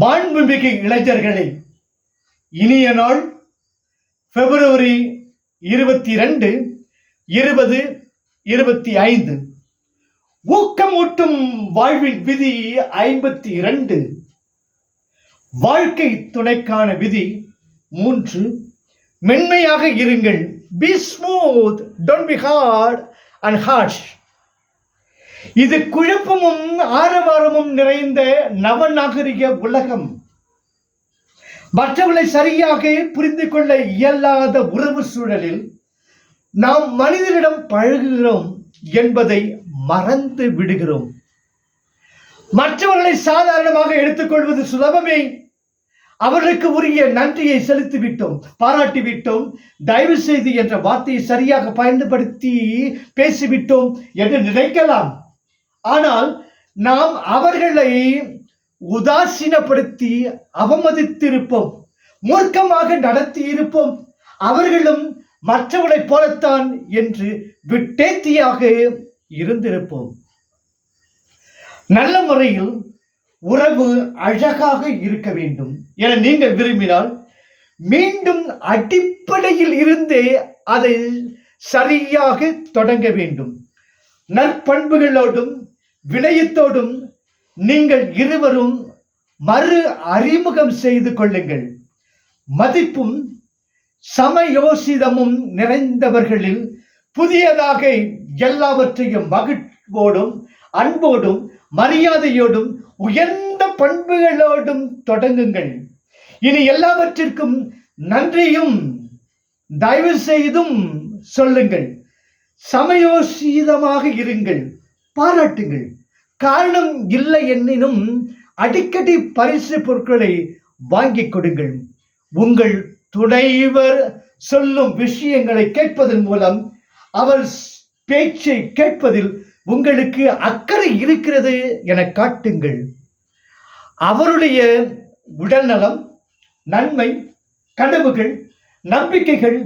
மாண்புமிகு இளைஞர்களே இனிய நாள் பிப்ரவரி இருபத்தி ரெண்டு இருபது இருபத்தி ஐந்து. ஊக்கமூட்டும் வாழ்வின் விதி ஐம்பத்தி இரண்டு. வாழ்க்கை துணைக்கான விதி மூன்று. மென்மையாக இருங்கள். Be smooth don't be hard and harsh இது குழப்பமும் ஆரவாரமும் நிறைந்த நவநாகரிக உலகம். மற்றவர்களை சரியாக புரிந்து கொள்ள இயலாத உறவு சூழலில் நாம் மனிதனிடம் பழகுகிறோம் என்பதை மறந்து விடுகிறோம். மற்றவர்களை சாதாரணமாக எடுத்துக்கொள்வது சுலபமே. அவர்களுக்கு உரிய நன்றியை செலுத்திவிட்டோம் பாராட்டிவிட்டோம் தயவு செய்து என்ற வார்த்தையை சரியாக பயன்படுத்தி பேசிவிட்டோம் என்று நினைக்கலாம். ஆனால் நாம் அவர்களை உதாசீனப்படுத்தி அவமதித்திருப்போம் மூர்க்கமாக நடத்தி இருப்போம் அவர்களும் மற்றவர்களைப் போலத்தான் என்று விட்டேத்தியாக இருந்திருப்போம். நல்ல முறையில் உறவு அழகாக இருக்க வேண்டும் என நீங்கள் விரும்பினால் மீண்டும் அடிப்படையில் இருந்தே அதை சரியாக தொடங்க வேண்டும். நற்பண்புகளோடும் வினயத்தோடும் நீங்கள் இருவரும் மறு அறிமுகம் செய்து கொள்ளுங்கள். மதிப்பும் சமயோசிதமும் நிறைந்தவர்களில் புதியதாக எல்லாவற்றையும் மகிழ்வோடும் அன்போடும் மரியாதையோடும் உயர்ந்த பண்புகளோடும் தொடங்குங்கள். இனி எல்லாவற்றிற்கும் நன்றியும் தயவு செய்தும் சொல்லுங்கள். சமயோசிதமாக இருங்கள். பாராட்டுங்கள். காரணம் இல்லை எனினும் அடிக்கடி பரிசு பொருட்களை வாங்கிக் கொடுங்கள். உங்கள் துணைவர் சொல்லும் விஷயங்களை கேட்பதன் மூலம் அவர் பேச்சை கேட்பதில் உங்களுக்கு அக்கறை இருக்கிறது என காட்டுங்கள். அவருடைய உடல்நலம் நன்மை கனவுகள் நம்பிக்கைகள்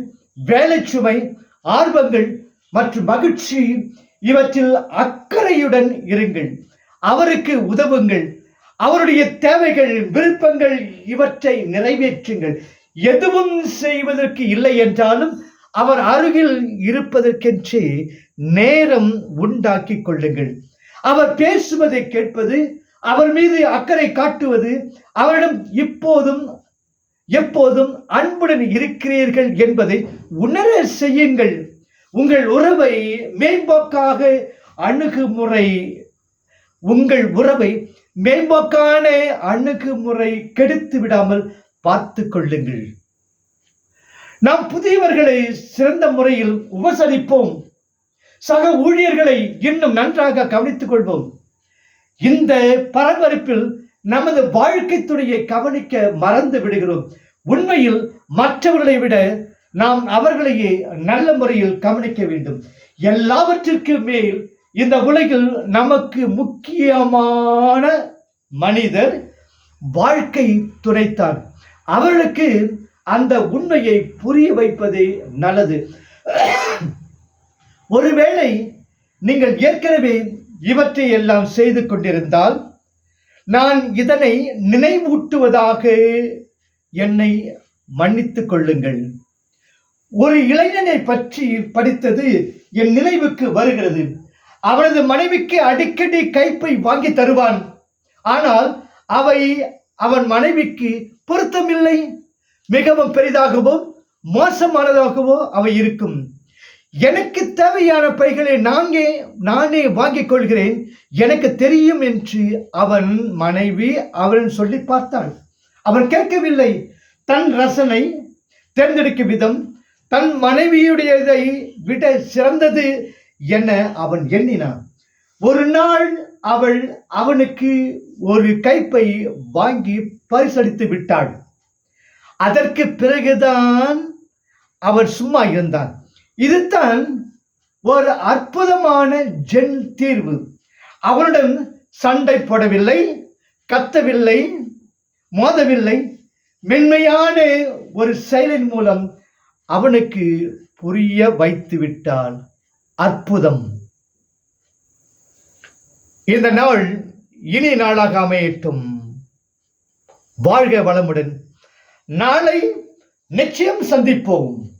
வேலை சுமை ஆர்வங்கள் மற்றும் மகிழ்ச்சி இவற்றில் அக்கறையுடன் இருங்கள். அவருக்கு உதவுங்கள். அவருடைய தேவைகள் விருப்பங்கள் இவற்றை நிறைவேற்றுங்கள். எதுவும் செய்வதற்கு இல்லை என்றாலும் அவர் அருகில் இருப்பதற்கென்று நேரம் உண்டாக்கி கொள்ளுங்கள். அவர் பேசுவதை கேட்பது அவர் மீது அக்கறை காட்டுவது அவரிடம் இப்போதும் எப்போதும் அன்புடன் இருக்கிறீர்கள் என்பதை உணர செய்யுங்கள். உங்கள் உறவை மேம்போக்காக அணுகுமுறை. உங்கள் உறவை மேம்போக்கான அணுகுமுறை கெடுத்து விடாமல் பார்த்து கொள்ளுங்கள். நாம் புதியவர்களை சிறந்த முறையில் உபசரிப்போம். சக ஊழியர்களை இன்னும் நன்றாக கவனித்துக் கொள்வோம். இந்த பரபரப்பில் நமது வாழ்க்கை துறையை கவனிக்க மறந்து விடுகிறோம். உண்மையில் மற்றவர்களை விட நாம் அவர்களையே நல்ல முறையில் கவனிக்க வேண்டும். எல்லாவற்றிற்கு மேல் இந்த உலகில் நமக்கு முக்கியமான மனிதர் வாழ்க்கை துணைத்தான். அவர்களுக்கு அந்த உண்மையை புரிய வைப்பதே நல்லது. ஒருவேளை நீங்கள் ஏற்கனவே இவற்றை எல்லாம் செய்து கொண்டிருந்தால் நான் இதனை நினைவூட்டுவதாக என்னை மன்னித்துக் கொள்ளுங்கள். ஒரு இளைஞனை பற்றி படித்தது என் நினைவுக்கு வருகிறது. அவனது மனைவிக்கு அடிக்கடி கைப்பை வாங்கி தருவான். ஆனால் அவை அவன் மனைவிக்கு பொருத்தமில்லை. மிகவும் பெரிதாகவோ மோசமானதாகவோ அவை இருக்கும். எனக்கு தேவையான பைகளை நானே நானே வாங்கிக் கொள்கிறேன். எனக்கு தெரியும் என்று அவன் மனைவி அவன் சொல்லி பார்த்தாள். அவன் கேட்கவில்லை. தன் ரசனை தேர்ந்தெடுக்கும் விதம் தன் மனைவியுடையதை விட சிறந்தது என அவன் எண்ணினான். ஒரு நாள் அவள் அவனுக்கு ஒரு கைப்பை வாங்கி பரிசளித்து விட்டாள். அதற்கு பிறகுதான் அவர் சும்மா இருந்தான். இதுதான் ஒரு அற்புதமான ஜென் தீர்வு. அவனுடன் சண்டை போடவில்லை கத்தவில்லை மோதவில்லை. மென்மையான ஒரு செயலின் மூலம் அவனுக்கு புரிய வைத்து விட்டால் அற்புதம். இந்த நாள் இனி நாளாக அமையட்டும். வாழ்க வளமுடன். நாளை நிச்சயம் சந்திப்போம்.